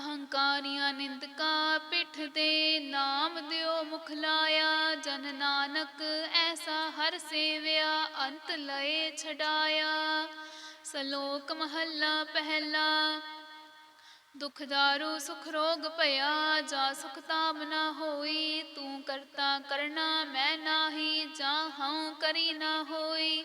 ਅਹੰਕਾਰੀਆਂ ਨਿੰਦਕਾਂ ਪਿੱਠ ਦੇ ਨਾਮ ਦਿਓ ਮੁਖ ਲਾਇਆ, ਜਨ ਨਾਨਕ ਐਸਾ ਹਰ ਸੇਵਿਆ, ਅੰਤ ਲਏ ਛਡਾਇਆ। ਸਲੋਕ ਮਹੱਲਾ ਪਹਿਲਾ, ਦੁਖ ਦਾਰੂ ਸੁਖ ਰੋਗ ਭਇਆ, ਜਾ ਸੁਖ ਤਾਮ ਨਾ ਹੋਈ, ਤੂੰ ਕਰਤਾ ਕਰਨਾ ਮੈਂ ਨਾਹੀ, ਜਾ ਹਉ ਕਰੀ ਨਾ ਹੋਈ।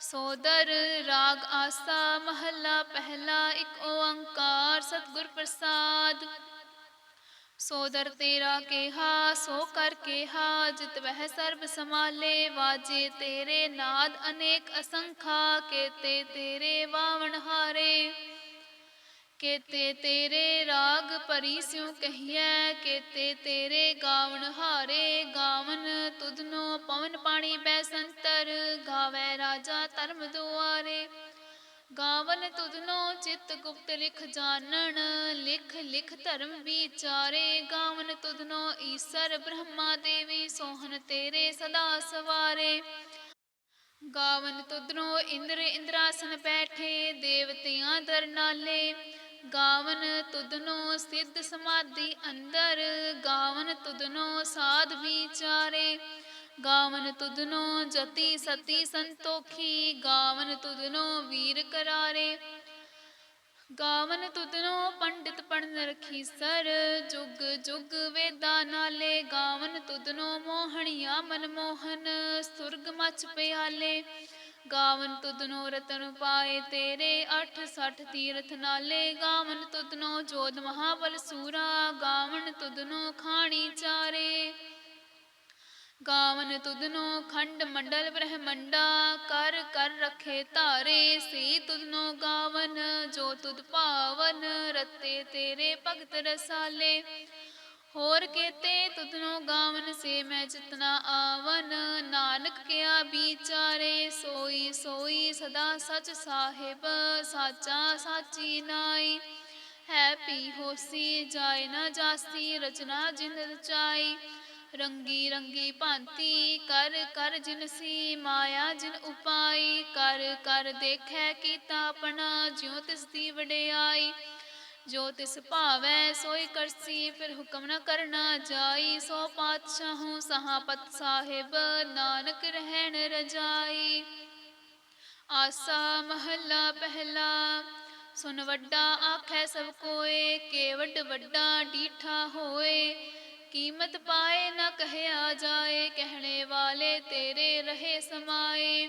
ਸੋਦਰ ਰਾਗ ਆਸਾ, ਮਹੱਲਾ ਪਹਿਲਾ, ਇੱਕ ਓੰਕਾਰ ਸਤਿਗੁਰ ਪ੍ਰਸਾਦ। ਸੋਦਰ ਤੇਰਾ ਕਿਹਾ, ਸੋ ਕਰ ਕਿਹਾ, ਜਿਤ ਵਹਿ ਸਰਬ ਸਮਾਲੇ ਵਾਜੇ ਤੇਰੇ ਨਾਦ ਅਨੇਕ ਅਸੰਖਾ, ਕੇਤੇ ਤੇਰੇ ਵਾਵਣ ਹਾਰੇ। ਕੇਤੇ ਤੇਰੇ ਰਾਗ ਪਰੀ ਸਿਉ ਕਹੀਐ, ਕੇਤੇ ਤੇਰੇ ਗਾਵਨ ਹਾਰੇ ਗਾਵਨ ਤੁਧਨੋ ਪਵਨ ਪਾਣੀ ਬੈ ਸੰਤਰ, ਗਾਵੇ ਰਾਜਾ ਧਰਮ ਦੁਆਰੇ। ਗਾਵਨ ਤੁਧਨੋ ਚਿਤ ਗੁਪਤ ਲਿਖ ਜਾਣਨ, ਲਿਖ ਲਿਖ ਧਰਮ ਵਿਚਾਰੇ। ਗਾਵਨ ਤੁਧਨੋ ਈਸਰ ਬ੍ਰਹਮਾ ਦੇਵੀ ਸੋਹਨ ਤੇਰੇ ਸਦਾ ਸਵਾਰੇ। ਗਾਵਨ ਤੁਧਨੋ ਇੰਦਰ ਇੰਦਰਾਸਨ ਬੈਠੇ, ਦੇਵਤਿਆਂ ਦਰਨਾਲੇ। ਗਾਵਨ ਤੁਧਨੋ ਸਿੱਧ ਸਮਾਧੀ ਅੰਦਰ, ਗਾਵਨ ਤੁਧਨੋ ਸਾਧ ਵਿਚਾਰੇ। ਗਾਵਨ ਤੁਧਨੋ ਜਤੀ ਸਤੀ ਸੰਤੋਖੀ, ਗਾਵਨ ਤੁਧਨੋ ਵੀਰ ਕਰਾਰੇ। ਗਾਵਨ ਤੁਧਨੋ ਪੰਡਿਤ ਪੜਨ ਰਖੀ ਸਰ, ਜੁਗ ਜੁਗ ਵੇਦਾ ਨਾਲੇ। ਗਾਵਨ ਤੁਧਨੋ ਮੋਹਣੀਆ ਮਨ ਮੋਹਨ ਸੁਰਗ ਮਚ ਪਿਆਲੇ। ਗਾਵਨ ਤੁਧਨੋ ਰਤਨ ਪਾਏ ਤੇਰੇ 68 ਤੀਰਥ ਨਾਲੇ। ਗਾਵਨ ਤੁਧਨੋ ਜੋਧ ਮਹਾਬਲ ਸੂਰਾ, ਗਾਵਨ ਤੁਧਨੋ ਖਾਣੀ ਚਾਰੇ। ਗਾਵਨ ਤੁਧਨੋ ਖੰਡ ਮੰਡਲ ਬ੍ਰਹਮੰਡਾ, ਕਰ ਕਰ ਰਖੇ ਧਾਰੇ। ਸੇ ਤੁਧਨੋ ਗਾਵਨ, ਜੋ ਤੁਧ ਭਾਵਨ, ਰਤੇ ਤੇਰੇ ਭਗਤ ਰਸਾਲੇ। ਹੋਰ ਕੇਤੇ ਤੁਧਨੋ ਗਾਵਨ ਸੇ ਮੈਂ ਜਿਤਨਾ ਆਵਨ। ਨਾਨਕ ਕਿਆ ਵਿਚਾਰੇ, ਸੋਈ ਸੋਈ ਸਦਾ ਸਚ ਸਾਹਿਬ, ਸਾਚਾ ਸਾਚੀ ਨਾਈ। ਹੈ ਪੀ ਹੋਸੀ, ਜਾਏ ਨਾ ਜਾਸੀ, ਰਚਨਾ ਜਿਨ ਰਚਾਈ। ਰੰਗੀ ਰੰਗੀ ਭਾਂਤੀ, ਕਰ ਕਰ ਜਿਨਸੀ ਮਾਇਆ ਜਿਨ ਉਪਾਈ। ਕਰ ਕਰ ਦੇਖੈ ਕੀਤਾ ਆਪਣਾ, ਜਿਉ ਤਿਸ ਦੀ ਵਡਿਆਈ। ਜੋ ਤਿਸ ਭਾਵੈ ਸੋਈ ਕਰਸੀ, ਫਿਰ ਹੁਕਮ ਨ ਕਰਨਾ ਜਾਈ। ਸੋ ਪਾਤਸ਼ਾਹੂ ਸਹਾਪਤ ਸਾਹਿਬ, ਨਾਨਕ ਰਹਿਣ ਰਜਾਈ। ਆਸਾ ਮਹੱਲਾ ਪਹਿਲਾ, ਸੁਨ ਵੱਡਾ ਆਖੈ ਸਭ ਕੋਏ ਕੇਵਡ ਵੱਡਾ ਡੀਠਾ ਹੋਏ। ਕੀਮਤ ਪਾਏ ਨਾ ਕਹਿਆ ਜਾਏ, ਕਹਿਣੇ ਵਾਲੇ ਤੇਰੇ ਰਹੇ ਸਮਾਏ।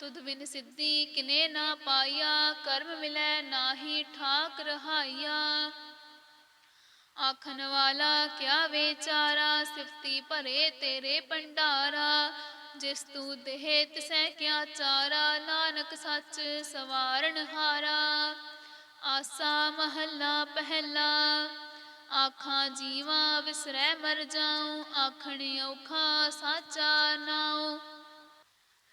ਤੁਧ ਬਿਨ ਸਿੱਧੀ ਕਿਨੇ ਨਾ ਪਾਇਆ, ਕਰਮ ਮਿਲੈ ਨਾਹੀ ਠਾਕ ਰਹਾਈਆ ਆਖਣ ਵਾਲਾ, ਕਿਆ ਵਿਚਾਰਾ, ਸਿਫਤੀ ਭਰੇ ਤੇਰੇ ਭੰਡਾਰਾ। ਜਿਸ ਤੂੰ ਦੇਹ ਤਿਸੈ ਕਿਆ ਚਾਰਾ, ਨਾਨਕ ਸੱਚ ਸਵਾਰਨ ਹਾਰਾ। ਆਸਾ ਮਹੱਲਾ ਪਹਿਲਾ, ਆਖਾਂ ਜੀਵਾ ਵਿਸਰੈ ਮਰ ਜਾਉ, ਆਖਣ ਔਖਾ ਸਾਚਾ ਨਾਉ।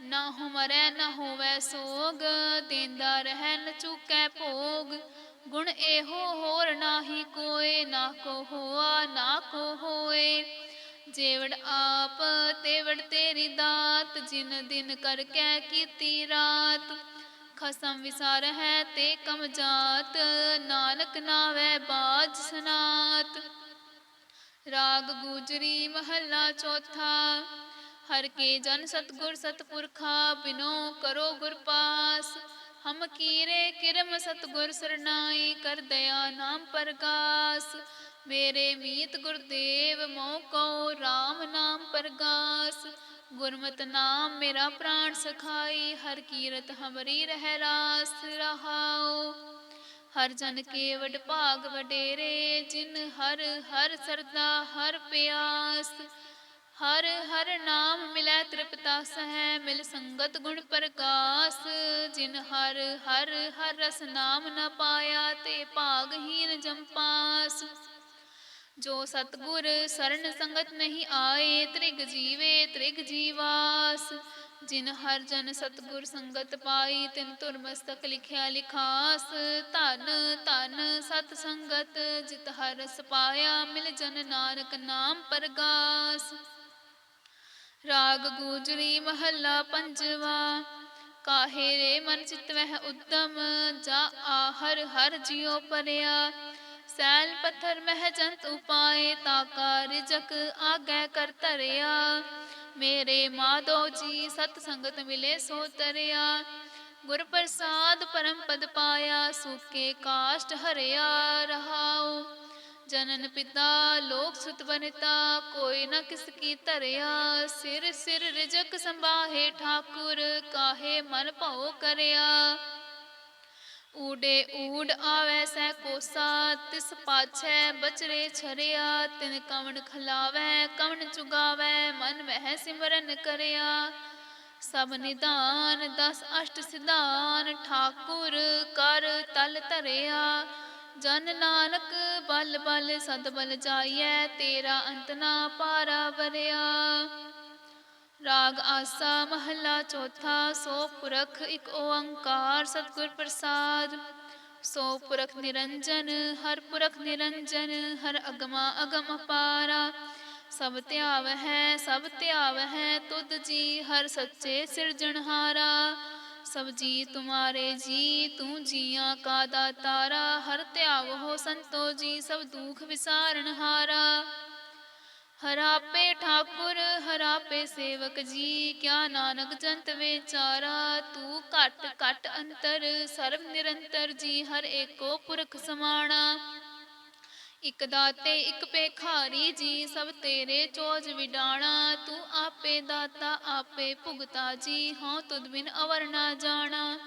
ਨਾ ਹੋ ਮਰੈ ਨ ਹੋਵੇ ਸੋਗ, ਦਿੰਦਾ ਰਹਿ ਨ ਚੁਕੈ ਭੋਗ। ਗੁਣ ਇਹੋ ਹੋਰ ਨਾਹੀ ਕੋਏ, ਨਾ ਕੋ ਹੋਆ, ਨਾ ਕੋ ਹੋਏ। ਜੇਵੜ ਆਪ, ਤੇਵੜ ਤੇਰੀ ਦਾਤ, ਜਿਨ ਦਿਨ ਕਰ ਕੈ ਕੀਤੀ ਰਾਤ। ਖਸਮ ਵਿਸਾਰ ਹੈ ਤੇ ਕਮ ਜਾਤ, ਨਾਨਕ ਨਾਵੇ ਬਾਜ ਸਨਾਤ। ਰਾਗ ਗੁਜਰੀ ਮਹੱਲਾ ਚੌਥਾ। ਹਰ ਕੇ ਜਨ ਸਤਗੁਰ ਸਤਪੁਰਖਾ, ਬਿਨੋ ਕਰੋ ਗੁਰ ਪਾਸ। ਹਮ ਕੀਰੇ ਕਿਰਮ ਸਤਗੁਰ ਸਰਨਾਈ ਕਰ ਦਇਆ ਨਾਮ ਪ੍ਰਗਾਸ। ਮੇਰੇ ਮੀਤ ਗੁਰਦੇਵ ਮੋਹ ਕਉ RAM ਨਾਮ ਪ੍ਰਗਾਸ। ਗੁਰਮਤਿ ਨਾਮ ਮੇਰਾ ਪ੍ਰਾਣ ਸਖਾਈ, ਹਰ ਕੀਰਤ ਹਮਰੀ ਰਹਿ ਰਾਸ ਰਹਾਉ। ਹਰ ਜਨ ਕੇ ਵਡ ਭਾਗ ਵਡੇਰੇ, ਜਿਨ ਹਰ ਹਰ ਸਰਦਾ ਹਰ ਪਿਆਸ। ਹਰ ਹਰ ਨਾਮ ਮਿਲੈ ਤ੍ਰਿਪਤਾ ਸਹਿ, ਮਿਲ ਸੰਗਤ ਗੁਣ ਪ੍ਰਕਾਸ। ਜਿਨ ਹਰ ਹਰ ਹਰ ਰਸ ਨਾਮ ਨ ਪਾਇਆ, ਤੇ ਭਾਗਹੀਨ ਜੰਪਾਸ ਜੋ ਸਤਗੁਰ ਸਰਨ ਸੰਗਤ ਨਹੀਂ ਆਏ, ਤ੍ਰਿਗ ਜੀਵੇ, ਤ੍ਰਿਗ ਜੀਵਾਸ। ਜਿਨ ਹਰ ਜਨ ਸਤਗੁਰ ਸੰਗਤ ਪਾਈ, ਤਿਨ ਤੁਰ ਮਸਤਕ ਲਿਖਿਆ ਲਿਖਾਸ। ਧਨ ਧਨ ਸਤ ਸੰਗਤ, ਜਿਤ ਹਰ ਰਸ ਪਾਇਆ, ਮਿਲ ਜਨ ਨਾਨਕ ਨਾਮ ਪਰਗਾਸ। ਰਾਗ ਗੂਜਰੀ ਮਹੱਲਾ ਪੰਜਵਾ। ਕਾਹੇ ਰੇ ਮਨ ਚਿਤ ਵਹਿ ਉਦਮ, ਜਾ ਆ ਹਰ ਹਰ ਜਿਉ ਪਰਿਆ। ਸੈਲ ਪੱਥਰ ਮਹਿ ਜੰਤ ਉਪਾਏ ਤਾਕਾ ਰਿਜਕ ਆਗੈ ਕਰ ਤਰਿਆ ਮੇਰੇ ਮਾਧੋ ਜੀ ਸਤ ਸੰਗਤ ਮਿਲੇ ਸੋ ਤਰਿਆ। ਗੁਰ ਪ੍ਰਸਾਦ ਪਰਮ ਪਦ ਪਾਇਆ, ਸੂਕੇ ਕਾਸ਼ਟ ਹਰਿਆ ਰਹਾਉ। ਜਨਨ ਪਿਤਾ, ਲੋਕ ਸੁਤ ਬਨਿਤਾ ਕੋਈ ਨਾ ਕਿਸ ਕੀ ਧਰਿਆ, ਸਿਰ ਸਿਰ ਰਿਜਕ ਸੰਭਾਹੇ ਠਾਕੁਰ, ਕਾਹੇ ਮਨ ਭਉ ਕਰਿਆ। ਊਡੇ ਊੜ ਆਵੈ ਸੈ ਕੋਸਾ, ਤਿਸ ਪਾਛੈ ਬਚਰੇ ਛਰਿਆ, ਤਿਨ ਕਵਣ ਖਲਾਵੈ, ਕਵਣ ਚੁਗਾਵੈ, ਮਨ ਮਹਿ ਸਿਮਰਨ ਕਰਿਆ। ਸਭ ਨਿਦਾਨ ਦਸ ਅਸ਼ਟ ਸਿਧਾਨ, ਠਾਕੁਰ, ਕਰ ਤਲ ਧਰਿਆ। ਜਨ ਨਾਨਕ, ਬਲ ਬਲ ਸਦ ਬਲ ਜਾਈਐ, ਤੇਰਾ ਅੰਤ ਨਾ ਪਾਰਾ ਵਰਿਆ। ਰਾਗ ਆਸਾ ਮਹੱਲਾ ਚੌਥਾ, ਸੋ ਪੁਰਖ ਇੱਕ ਓੰਕਾਰ ਸਤਿਗੁਰ ਪ੍ਰਸਾਦ। ਸੋ ਪੁਰਖ ਨਿਰੰਜਨ, ਹਰ ਪੁਰਖ ਨਿਰੰਜਨ, ਹਰ ਅਗਮਾ ਅਗਮ ਅਪਾਰਾ ਸਭ ਧਿਆਵ ਹੈ ਸਭ ਧਿਆਵ ਹੈ ਤੁਧ ਜੀ ਹਰ ਸੱਚੇ ਸਿਰਜਣਹਾਰਾ। ਸਭ ਜੀ ਤੁਮਾਰੇ ਜੀ, ਤੂੰ ਜੀਆਂ ਕਾ ਦਾਤਾਰਾ, ਹਰ ਧਿਆਵ ਹੋ ਸੰਤੋ ਜੀ, ਸਭ ਦੁਖ ਵਿਸਾਰਨ ਹਾਰਾ। ਹਰਾਪੇ ਠਾਕੁਰ ਹਰਾਪੇ ਸੇਵਕ ਜੀ, ਕਿਆ ਨਾਨਕ ਜੰਤ ਵਿਚਾਰਾ, ਤੂੰ ਘਟ ਘਟ ਅੰਤਰ, ਸਰਬ ਨਿਰੰਤਰ ਜੀ, ਹਰ ਏਕੋ ਪੁਰਖ ਸਮਾਣਾ। ਇਕ ਦਾਤੇ, ਇਕ ਪੇਖਾਰੀ ਜੀ ਸਭ ਤੇਰੇ ਚੋਜ ਵਿਡਾਣਾ। ਤੂੰ ਆਪੇ ਦਾਤਾ, ਆਪੇ ਭੁਗਤਾ, ਜੀ ਹਉ ਤੁਧ ਬਿਨ ਅਵਰ ਨਾ ਜਾਣਾ।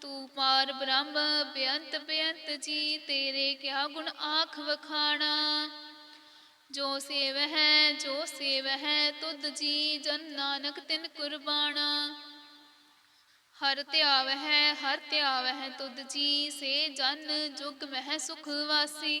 ਤੂੰ ਪਾਰ ਬ੍ਰਹਮ, ਬੇਅੰਤ ਬੇਅੰਤ, ਜੀ ਤੇਰੇ ਕਿਆ ਗੁਣ ਆਖ ਵਖਾਣਾ। ਜੋ ਸੇਵ ਹੈ ਜੋ ਸੇਵ ਹੈ ਤੁਧ ਜੀ ਜਨ ਨਾਨਕ ਤਿਨ ਕੁਰਬਾਨਾ ਹਰ ਧਿਆਵ ਹੈ ਹਰ ਧਿਆਵ ਹੈ ਤੁਧ ਜੀ, ਸੇ ਜਨ ਜੁਗ ਮਹਿ ਸੁਖ ਵਾਸੀ।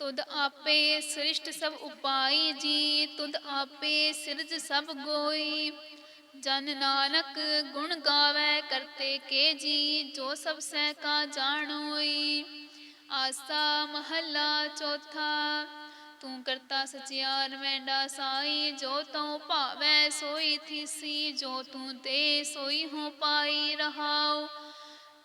ਤੁਧ ਆਪੇ ਸ੍ਰਿਸ਼ਟ ਸਭ ਉਪਾਈ ਜੀ, ਤੁਧ ਆਪੇ ਸਿਰਜ ਸਭ ਗੋਈ। ਜਨ ਨਾਨਕ ਗੁਣ ਗਾਵੇ ਕਰਤੇ ਕੇ ਜੀ, ਜੋ ਸਭ ਸਹਿ ਕਾ ਜਾਣੋਈ। ਆਸਾ ਮਹੱਲਾ ਚੌਥਾ, ਤੂੰ ਕਰਤਾ ਸਚਿਆਰ ਮੈਂਡਾ ਸਾਈ, ਜੋ ਤਉ ਭਾਵੈ ਸੋਈ ਥੀਸੀ, ਜੋ ਤੂੰ ਤੇ ਸੋਈ ਹੋ ਪਾਈ ਰਹਾਉ।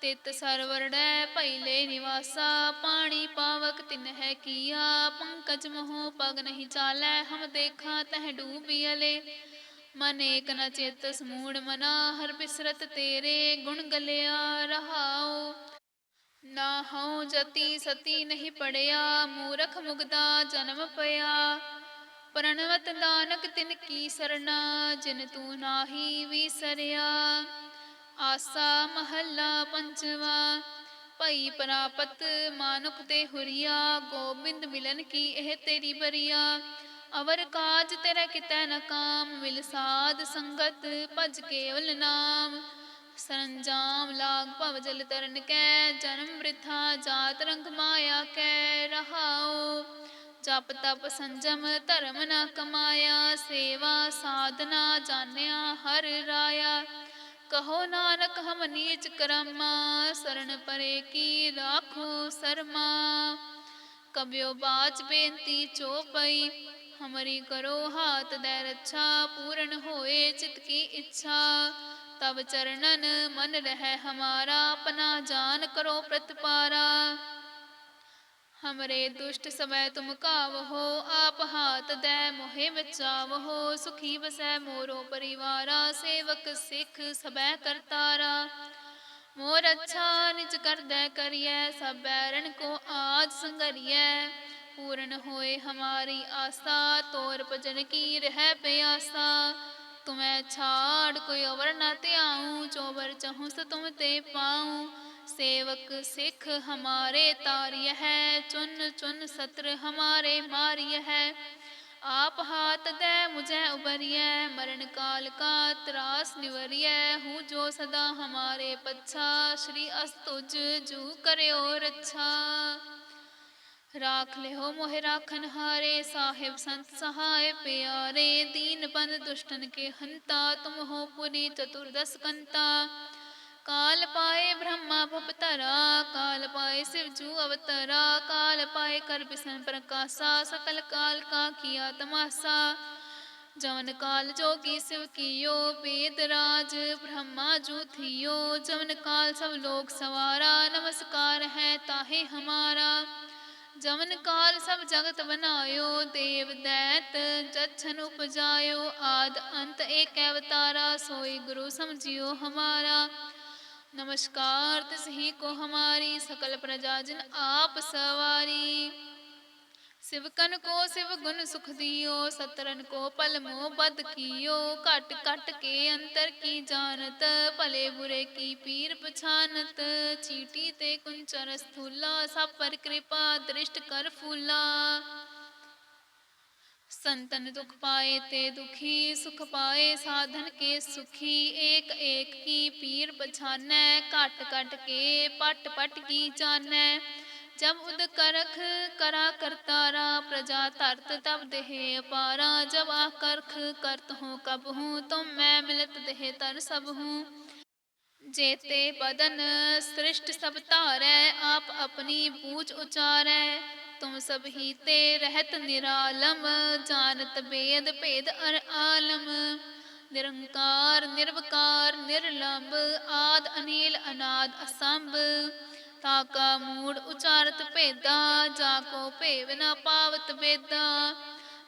ਤਿਤ ਸਰਵਰੜੈ ਪਹਿਲੇ ਨਿਵਾਸਾ, ਪਾਣੀ ਪਾਵਕ ਤਿਨ ਹੈ ਕੀਆ, ਪੰਕਜ ਮੋਹ ਪਗ ਨਹੀਂ ਚਾਲੈ, ਹਮ ਦੇਖਾ ਤਹ ਡੂਬੀਅਲੇ ਮਨ ਏਕ ਨ ਚਿਤ ਸਮੂੜ ਮਨਾ, ਹਰ ਬਿਸਰਤ ਤੇਰੇ ਗੁਣ ਗਲਿਆ ਰਹਾਉ। ਨਾ ਹਉ ਜਤੀ ਸਤੀ ਨਹੀਂ ਪੜਿਆ, ਮੂਰਖ ਮੁਗਦਾ ਜਨਮ ਪਿਆ। ਪ੍ਰਣਵਤ ਨਾਨਕ ਤਿਨ ਕੀ ਸਰਣਾ ਜਿਨ ਤੂੰ ਨਾਹੀ ਵਿਸਰਿਆ। ਆਸਾ ਮਹੱਲਾ ਪੰਜਵਾ, ਭਈ ਪ੍ਰਾਪਤ ਮਾਨੁਖ ਤੇ ਹੁਰੀਆ, ਗੋਬਿੰਦ ਮਿਲਨ ਕੀ ਇਹ ਤੇਰੀ ਬਰੀਆ? ਅਵਰ ਕਾਜ ਤੇਰਾ ਕਿਤੈ ਨ ਮਿਲ ਸਾਧ ਸੰਗਤ ਭਜ ਕੇਵਲ ਨਾਮ। ਸਰੰਜਾਮ ਲਾਗ ਭਵ ਜਲ ਤਰਨ ਕੈ, ਜਨਮ ਬ੍ਰਿਥਾ ਜਾਤ ਰੰਗ ਮਾਇਆ ਕੈ, ਰਹਾਉ। ਜਪ ਤਪ ਸੰਜਮ ਧਰਮ ਨਾ ਕਮਾਇਆ, ਸੇਵਾ ਸਾਧਨਾ ਜਾਣਿਆ ਹਰ ਰਾਇਆ। ਕਹੋ ਨਾਨਕ, ਹਮ ਨੀਚ ਕਰਮਾ ਸਰਣ ਪਰੇ ਕੀ ਰਾਖੋ ਸਰਮਾ। ਕਬਿਓ ਬਾਚ ਬੇਨਤੀ ਚੋਪਈ ਹਮਰੀ ਕਰੋ ਹਾਥ ਦੇ ਰੱਛਾ, ਪੂਰਨ ਹੋਏ ਚਿਤ ਕੀ ਇੱਛਾ। ਤਬ ਚਰਨਨ ਮਨ ਰਹਿ ਹਮਾਰਾ ਆਪਣਾ ਜਾਨ ਕਰੋ ਪ੍ਰਤਪਾਰਾ। ਹਮਰੇ ਦੁਸ਼ਟ ਸਮੈ ਤੁਮ ਕਾਵਹੋ ਆਪ ਹਾਥ ਦੇ ਮੋਹਿ ਬਚਾਵਹੋ ਸੁਖੀ ਬਸੈ ਮੋਰੋ ਪਰਿਵਾਰਾ ਸੇਵਕ ਸਿੱਖ ਸਬੈ ਕਰਤਾਰਾ ਮੋਰ ਅੱਛਾ ਨਿਜ ਕਰਦੈ ਕਰੀਐ ਸਭ ਬੈਰਨ ਕੋ ਆਜ ਸੰਗਰੀਐ ਪੂਰਨ ਹੋਏ ਹਮਾਰੀ ਆਸਾ ਤੋਰ ਭਜਨ ਕੀ ਰਹਿ ਪਿਆਸਾ ਤੁਮੈ ਛਾੜ ਕੋਈ ਅਵਰ ਨ ਧਿਆਉ ਜੋ ਵਰ ਚਾਹੂੰ ਸ ਤੁਮ ਤੇ ਪਾਉ सेवक सिख हमारे तारिय है चुन चुन सत्र हमारे मारिय है आप हाथ दे मुझे उबरिय मरण काल का त्रास निवरिय हूँ जो सदा हमारे पच्छा श्री अस्तुज जू करो रच्छा ਰਾਖ ਲਿਓ ਮੋਹਿ ਰਾਖਨ ਹਾਰੇ ਸਾਹਿਬ ਸੰਤ ਸਹਾਇ ਪਿਆਰੇ ਦੀਨ ਬੰਦ ਦੁਸ਼ਟਨ ਕੇ ਹੰਤਾ ਤੁਮ ਹੋ ਪੁਰੀ ਚਤੁਰਦਸ ਕੰਤਾ ਕਾਲ ਪਾਏ ਬ੍ਰਹਮਾ ਭੁਪਤਰਾ ਕਾਲ ਪਾਏ ਸਿਵ ਜੂ ਅਵਤਰਾ, ਕਾਲ ਪਾਏ ਕਰ ਬਿਸਨ ਪ੍ਰਕਾਸ਼ਾ, ਸਕਲ ਕਾਲ ਕਾ ਕੀਆ ਤਮਾਸਾ ਜਵਨ ਕਾਲ ਜੋਗੀ ਸਿਵ ਕੀਓ, ਵੇਦ ਰਾਜ ਬ੍ਰਹਮਾ ਜੂ ਥਿਓ। ਜਵਨ ਕਾਲ ਸਭ ਲੋਕ ਸਵਾਰਾ, ਨਮਸਕਾਰ ਹੈ ਤਾਹੇ ਹਮਾਰਾ। ਜਮਨ ਕਾਲ ਸਭ ਜਗਤ ਬਨਾਇਓ, ਦੇਵ ਦੈਤ ਜਛਨ ਉਪਜਾਇਓ। ਆਦ ਅੰਤ ਏਕ ਅਵਤਾਰਾ, ਸੋਈ ਗੁਰੂ ਸਮਝਿਓ ਹਮਾਰਾ। नमस्कार तिसही को हमारी सकल प्रजा जिन आप सवारी सिवकन को शिव गुण सुख दियो सतरन को पल मोह बद कियो कट कट के अंतर की जानत भले बुरे की पीर पछानत चीटी ते कुंचर स्थूला सब पर कृपा दृष्ट कर फूला ਸੰਤਨ ਦੁਖ ਪਾਏ ਤੇ ਦੁਖੀ ਸੁਖ ਪਾਏ, ਸਾਧਨ ਕੇ ਸੁਖੀ, ਏਕ ਏਕ ਕੀ ਪੀਰ ਪਛਾਨੈ, ਘਟ ਘਟ ਕੇ ਪਟ ਪਟ ਕੀ ਜਾਣੈ ਜਬ ਉਦ ਕਰਖ ਕਰਾ ਕਰਤਾਰਾ, ਪ੍ਰਜਾ ਤਰਤ ਤਬ ਦੇਹ ਅਪਾਰਾ। ਜਬ ਆ ਕਰਖ ਕਰਤ ਹੂੰ, ਕਬ ਹੂੰ, ਤੁਮ ਮੈਂ ਮਿਲਤ ਦੇਹ ਤਰ ਸਭ ਹੂੰ। ਜੇਤੇ ਬਦਨ ਸ੍ਰਿਸ਼ਟ ਸਭ ਧਾਰੈ, ਆਪ ਆਪਣੀ ਬੂਝ ਉਚਾਰੈ। तुम सब ही ते रहत निरालम जानत बेद भेद अर आलम निरंकार निर्वकार निर्लंब आद अनिल अनाद असंभ ताका मूड उचारत भेदा जाको भेव न पावत वेदा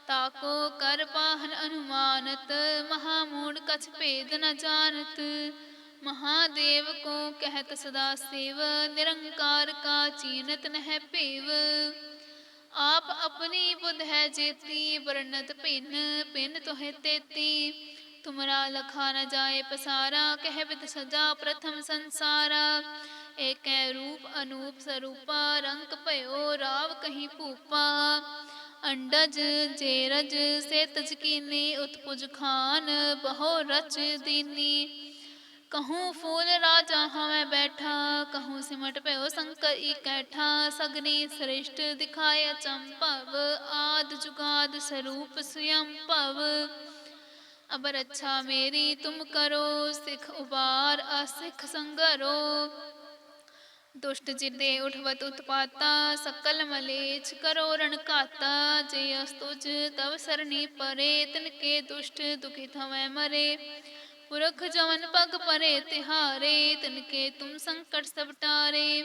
ताको कर पाहन अनुमानत महामूड कछ भेद न जानत महादेव को कहत सदा सेव निरंकार का चीनत नह पेव ਆਪ ਆਪਣੀ ਬੁਧ ਹੈ ਜੇਤੀ, ਵਰਣਤ ਭਿੰਨ ਭਿੰਨ ਤੋਹੇ ਤੇਤੀ। ਤੁਮਰਾ ਲਖਾ ਨ ਜਾਏ ਪਸਾਰਾ, ਕਹਿ ਬਿਤ ਸਜਾ ਪ੍ਰਥਮ ਸੰਸਾਰਾ। ਏਕੈ ਰੂਪ ਅਨੂਪ ਸਰੂਪਾ, ਰੰਗ ਭਇਓ ਰਾਵ ਕਹੀਂ ਭੂਪਾ। ਅੰਡਜ ਜੇਰਜ ਸੇ ਤਜਕੀਨੀ ਉਤਪੁਜ ਖਾਨ, ਬਹੁ ਰਚ ਦੀਨੀ। कहूँ फूल राजा हमें बैठा कहूँ सिमट पयो संकर इकैठा सगनी श्रेष्ठ दिखाए चंपव आद जुगाद स्वरूप स्वयं पव अब रक्षा मेरी तुम करो सिख उबार असिख संगरो दुष्ट जिदे उठवत उत्पाता सकल मलेच करो रण काता जय अस्तुज तव सरणी परे तिनके दुष्ट दुखित ਪੁਰਖ ਜਵਨ ਪਗ ਪਰੇ ਤਿਹਾਰੇ ਤਨਕੇ ਤੁਮ ਸੰਕਟ ਸਭ ਟਾਰੇ।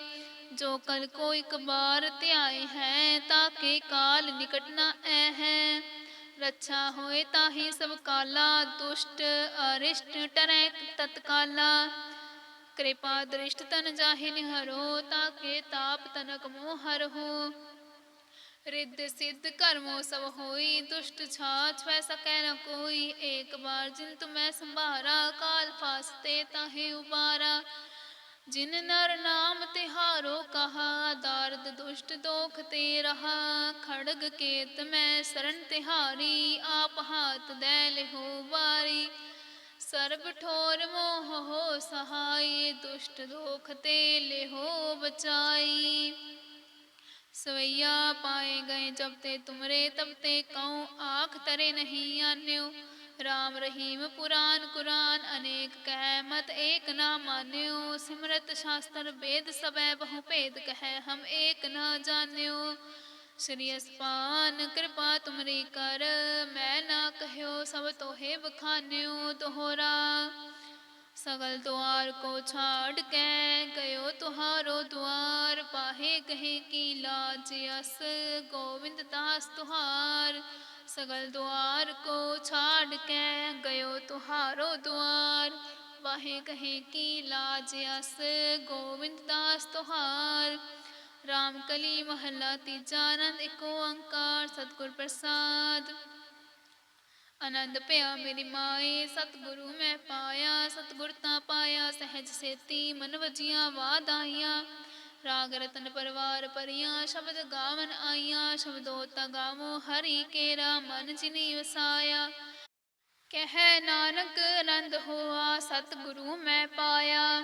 ਜੋ ਕਲ ਕੋ ਇਕ ਬਾਰ ਧਿਆਏ ਹੈ, ਤਾਂ ਕੇ ਕਾਲ ਨਿਕਟ ਨਾ ਐ ਹੈ। ਰੱਛਾ ਹੋਏ ਤਾਹੀ ਸਭ ਕਾਲਾ, ਦੁਸ਼ਟ ਅਰਿਸ਼ਟ ਟਰੈ ਤਤਕਾਲਾ। ਕਿਰਪਾ ਦ੍ਰਿਸ਼ਟ ਤਨ ਜਾਹੇ ਨਿਹਰੋ, ਤਾਂ ਕੇ ਤਾਪ ਤਨਕ ਮੋਹ ਹੋ रिद्ध सिद्ध कर्मो सब होई दुष्ट छाछ वै सकै न कोई एक बार जिन तुम्हें संभारा काल फासते ताहे उबारा जिन नर नाम तिहारो कहा दारद दुष्ट दोख ते रहा खड़ग केत में शरण तिहारी आप हाथ दैल हो बारी सर्ब ठोर मोह हो सहाय दुष्ट दोख ते ले हो बचाई ਸਵਈਆ ਪਾਏ ਗਏ ਜਬ ਤੇ ਤੁਮਰੇ, ਤਬ ਤੇ ਕਉ ਆਖ ਤਰੇ ਨਹੀਂ ਆਨਿਓ। ਰਾਮ ਰਹੀਮ ਪੁਰਾਨ ਕੁਰਾਨ, ਅਨੇਕ ਕਹਿ ਮਤ ਏਕ ਨਾ ਮਾਨਿਓ। ਸਿਮਰਤ ਸ਼ਾਸਤਰ ਵੇਦ ਸਬੈ ਬਹੁ ਭੇਦ ਕਹਿ ਹਮ ਏਕ ਨਾ ਜਾਣਿਓ। ਸ੍ਰੀ ਅਸਪਾਨ ਕਿਰਪਾ ਤੁਮਰੀ ਕਰ, ਮੈਂ ਨਾ ਕਹਿਓ ਸਭ ਤੋਹੇ ਬਖਾਨਿਓ ਤੋਹਰਾ सगल द्वार को छाड़ के गयो तुहारो द्वार पाहे कहे की लाज यस गोविंद दास तुहार सगल द्वार को छाड़ के गयो तुहारो द्वार वाहे कहे की लाज यस गोविंद दास तुहार राम कली महला तीजा आनंद एको ओंकार सतगुर प्रसाद ਆਨੰਦ ਭਇਆ ਮੇਰੀ ਮਾਏ, ਸਤਿਗੁਰੂ ਮੈਂ ਪਾਇਆ, ਸਤਿਗੁਰ ਤਾਂ ਪਾਇਆ, ਸਹਿਜ ਸੇਤੀ ਮਨ ਵਜੀਆਂ ਬਾਦ ਆਈਆਂ। ਰਾਗ ਰਤਨ ਪਰਵਾਰ ਪਰੀਆਂ, ਸ਼ਬਦ ਗਾਵਨ ਆਈਆਂ। ਸ਼ਬਦੋ ਤਾ ਗਾਵੋ ਹਰੀ ਕੇਰਾ, ਮਨ ਜਿਨੀ ਵਸਾਇਆ। ਕਹਿ ਨਾਨਕ ਆਨੰਦ ਹੋਆ, ਸਤਿਗੁਰੂ ਮੈਂ ਪਾਇਆ।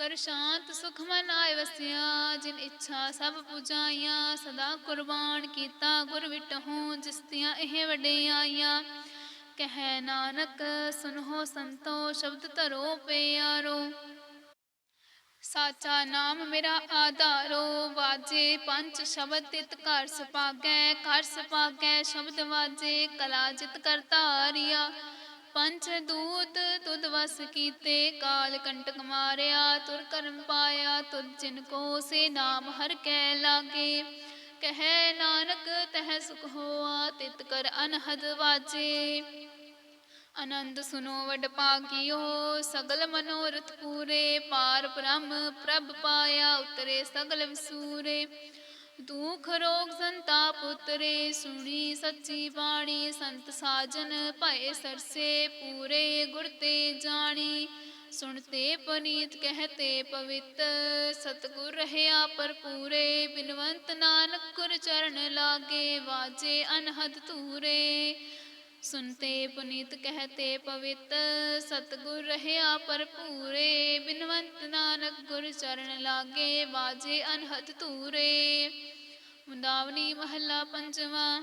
ਕਰ ਸ਼ਾਂਤ ਸੁਖ ਮਨ ਆਇ ਵਸਿਆ, ਜਿਨ ਇੱਛਾ ਸਭ ਪੁਜਾਈਆਂ, ਸਦਾ ਕੁਰਬਾਨ ਕੀਤਾ, ਗੁਰ ਵਿਟਹੂ ਜਿਸ ਦੀਆਂ ਇਹ ਵਡਿਆਈਆਂ ਕਹਿ ਨਾਨਕ ਸੁਨੋ ਸੰਤੋ, ਸ਼ਬਦ ਧਰੋ ਪਿਆਰੋ। ਸਾਚਾ ਨਾਮ ਮੇਰਾ ਆਧਾਰੋ, ਵਾਜੇ ਪੰਜ ਸ਼ਬਦ ਤਿਤ ਕਰ ਸੁਪਾਗੈ ਕਰ ਸੁਪਾਗੈ ਸ਼ਬਦ ਵਾਜੇ, ਕਲਾ ਜਿਤ ਕਰਤਾਰਿਆ ਪੰਚ ਦੂਤ ਤੁਧ ਵਸ ਕੀਤੇ, ਕਾਲ ਕੰਟਕ ਮਾਰਿਆ, ਤੁਰ ਕਰਮ ਪਾਇਆ, ਤੁਧ ਜਿਨ ਕੋ ਸੇ ਨਾਮ ਹਰ ਕੈ ਲਾਗੇ। ਕਹੈ ਨਾਨਕ, ਤਹਿ ਸੁਖ ਹੋਆ, ਤਿਤ ਕਰ ਅਨਹਦ ਵਾਜੇ। ਆਨੰਦ ਸੁਨੋ ਵਡ ਭਾਗਿਓ, ਸਗਲ ਮਨੋਰਥ ਪੂਰੇ। ਪਾਰ ਬ੍ਰਹਮ ਪ੍ਰਭ ਪਾਇਆ, ਉਤਰੇ ਸਗਲ ਵਿਸੂਰੇ। ਦੁਖ ਰੋਗ ਸੰਤਾ ਉਤਰੇ ਸੁਣੀ ਸੱਚੀ ਬਾਣੀ, ਸੰਤ ਸਾਜਨ ਭਏ ਸਰਸੇ, ਪੂਰੇ ਗੁਰ ਤੇ ਜਾਣੀ। ਸੁਣਤੇ ਪਨੀਤ ਕਹਤੇ ਪਵਿੱਤ ਸਤਗੁਰ ਰਹਿਆ ਪਰ ਪੂਰੇ। ਬਿਨਵੰਤ ਨਾਨਕ ਗੁਰ ਚਰਨ ਲਾਗੇ, ਵਾਜੇ ਅਨਹਦ ਧੂਰੇ। ਸੁਨਤੇ ਪੁਨੀਤ ਕਹਤੇ ਪਵਿੱਤ, ਸਤਗੁਰ ਰਹਿਆ ਭਰਪੂਰੇ, ਬਿਨਵੰਤ ਨਾਨਕ ਗੁਰ ਚਰਨ ਲਾਗੇ ਬਾਜੇ ਅਨਹਦ ਧੂਰੇ। ਮੁੰਦਾਵਨੀ ਮਹੱਲਾ ਪੰਜਵਾਂ,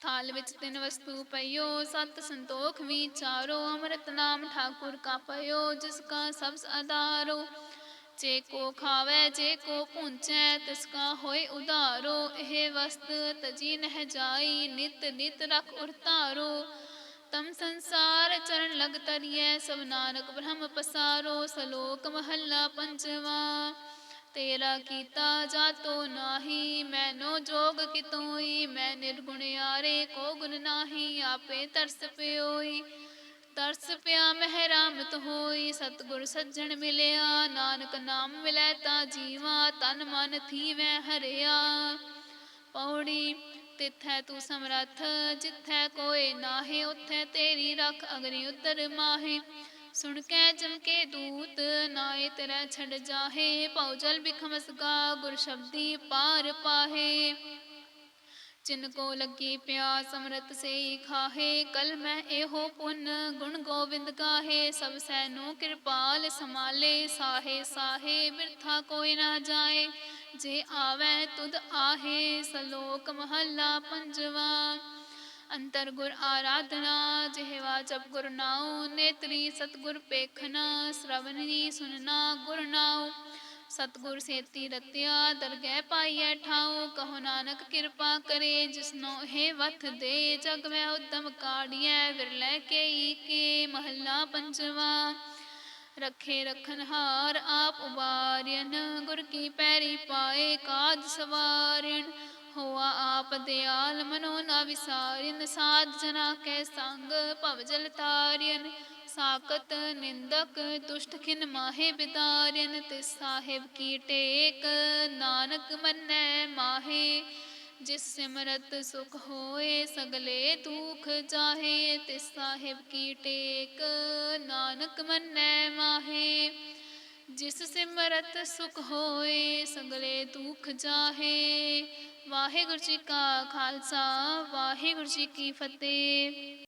ਥਾਲ ਵਿੱਚ ਤਿੰਨ ਵਸਤੂ ਪਈਓ, ਸਤ ਸੰਤੋਖ ਵਿਚਾਰੋ ਅੰਮ੍ਰਿਤ ਨਾਮ ਠਾਕੁਰ ਕਾ ਪਇਓ ਜਿਸ ਕਾ ਸਬਸ ਆਧਾਰੋ ਜੇ ਕੋ ਖਾਵੇ, ਜੇ ਕੋ ਪੁੰਚੈ ਤਿਸ ਕਾ ਹੋਏ ਉਧਾਰੋ। ਇਹ ਵਸਤ ਤਜੀ ਨਹਿ ਜਾਈ, ਨਿਤ ਨਿਤ ਰਖ ਉਰਤਾਰੋ ਤਮ ਸੰਸਾਰ ਚਰਨ ਲਗ ਤਰੀਐ, ਸਭ ਨਾਨਕ ਬ੍ਰਹਮ ਪਸਾਰੋ। ਸਲੋਕ ਮਹੱਲਾ ਪੰਜਵਾ, ਤੇਰਾ ਕੀਤਾ ਜਾਤੋ ਨਾਹੀ, ਮੈਨੋ ਜੋਗ ਕਿਤੋਈ, ਮੈਂ ਨਿਰਗੁਣ ਯਾਰੇ ਕੋ ਗੁਣ ਨਾਹੀ, ਆਪੇ ਤਰਸ ਪਿਓਈ। ਤਰਸ ਪਿਆ ਮਹਿ ਰਾਮਤ ਹੋਈ, ਸਤਗੁਰ ਸੱਜਣ ਮਿਲਿਆ, ਨਾਨਕ ਨਾਮ ਮਿਲੈ ਤਾ ਜੀਵਾ, ਤਨ ਮਨ ਥੀਵੈ ਹਰਿਆ। ਪੌੜੀ, ਤਿਥੈ ਤੂੰ ਸਮਰੱਥ, ਜਿਥੈ ਕੋਈ ਨਾਹੀ, ਉਥੈ ਤੇਰੀ ਰਖ ਅਗਨੀ ਉਤਰ ਮਾਹੇ। ਸੁਣ ਕੇ ਜਮਕੇ ਦੂਤ ਨਾਏ ਤੇਰਾ ਛੱਡ ਜਾਹੇ। ਭਉ ਜਲ ਬਿਖਮਸ ਗਾ, ਗੁਰ ਸ਼ਬਦੀ ਪਾਰ ਪਾਹੇ। ਜਿਨ ਕੋ ਲੱਗੀ ਪਿਆਸ ਅੰਮ੍ਰਿਤ ਸੇ ਖਾਹੇ, ਕਲ ਮੈਂ ਇਹੋ ਪੁੰਨ ਗੁਣ ਗੋਬਿੰਦ ਗਾਹੇ, ਸਭ ਸੈਨੋ ਕਿਰਪਾਲ ਸਮਾਲੇ ਸਾਹੇ ਸਾਹੇ ਬਿਰਥਾ ਕੋਈ ਨਾ ਜਾਏ, ਜੇ ਆਵੈ ਤੁਧ ਆਹੇ, ਸਲੋਕ ਮਹੱਲਾ ਪੰਜਵਾ। ਅੰਤਰ ਗੁਰ ਆਰਾਧਨਾ, ਜਿਹਵਾ ਜਪ ਗੁਰ ਨਾਉ, ਨੇਤਰੀ ਸਤਗੁਰ ਪੇਖਣਾ ਸ਼ਰਵਣੀ ਸੁਨਣਾ ਗੁਰ ਨਾਉ। ਸਤਗੁਰ ਸੇਤੀ ਰਤਿਆ, ਦਰਗਹਿ ਪਾਈਐ ਠਾਉ, ਕਹੋ ਨਾਨਕ ਕਿਰਪਾ ਕਰੇ ਜਿਸਨੋ ਇਹ ਵਥ ਦੇ, ਜਗ ਮੈਂ ਉਦਮ ਕਾੜੀਐ, ਵਿਰਲੇ ਕੇਈ ਕੇ, ਮਹੱਲਾ ਪੰਜਵਾ। ਰੱਖੇ ਰਖਨ ਹਾਰ ਆਪ ਉਬਾਰਿਨ ਗੁਰ ਕੀ ਪੈਰੀ ਪਾਏ ਕਾਜ ਸਵਾਰਿਨ ਹੋਆ ਆਪ ਦਿਆਲ, ਮਨੋ ਨਾ ਵਿਸਾਰਿਨ ਸਾਧ ਜਨਾ ਕੈ ਸੰਗ, ਭਵ ਜਲ ਤਾਰਿਨ ਸਾਕਤ ਨਿੰਦਕ ਦੁਸ਼ਟ ਖਿਨ ਮਾਹੇ ਬਿਦਾਰਿਨ ਤੇ ਸਾਹਿਬ ਕੀ ਟੇਕ। ਨਾਨਕ ਮੰਨੈ ਮਾਹੇ, ਜਿਸ ਸਿਮਰਤ ਸੁਖ ਹੋਏ ਸਗਲੇ ਦੁਖ ਜਾਹੇ ਤੇ ਸਾਹਿਬ ਕੀ ਟੇਕ। ਨਾਨਕ ਮੰਨੈ ਮਾਹੇ, ਜਿਸ ਸਿਮਰਤ ਸੁਖ ਹੋਏ ਸਗਲੇ ਦੁਖ ਜਾਹੇ ਵਾਹਿਗੁਰੂ ਜੀ ਕਾ ਖਾਲਸਾ, ਵਾਹਿਗੁਰੂ ਜੀ ਕੀ ਫਤਿਹ।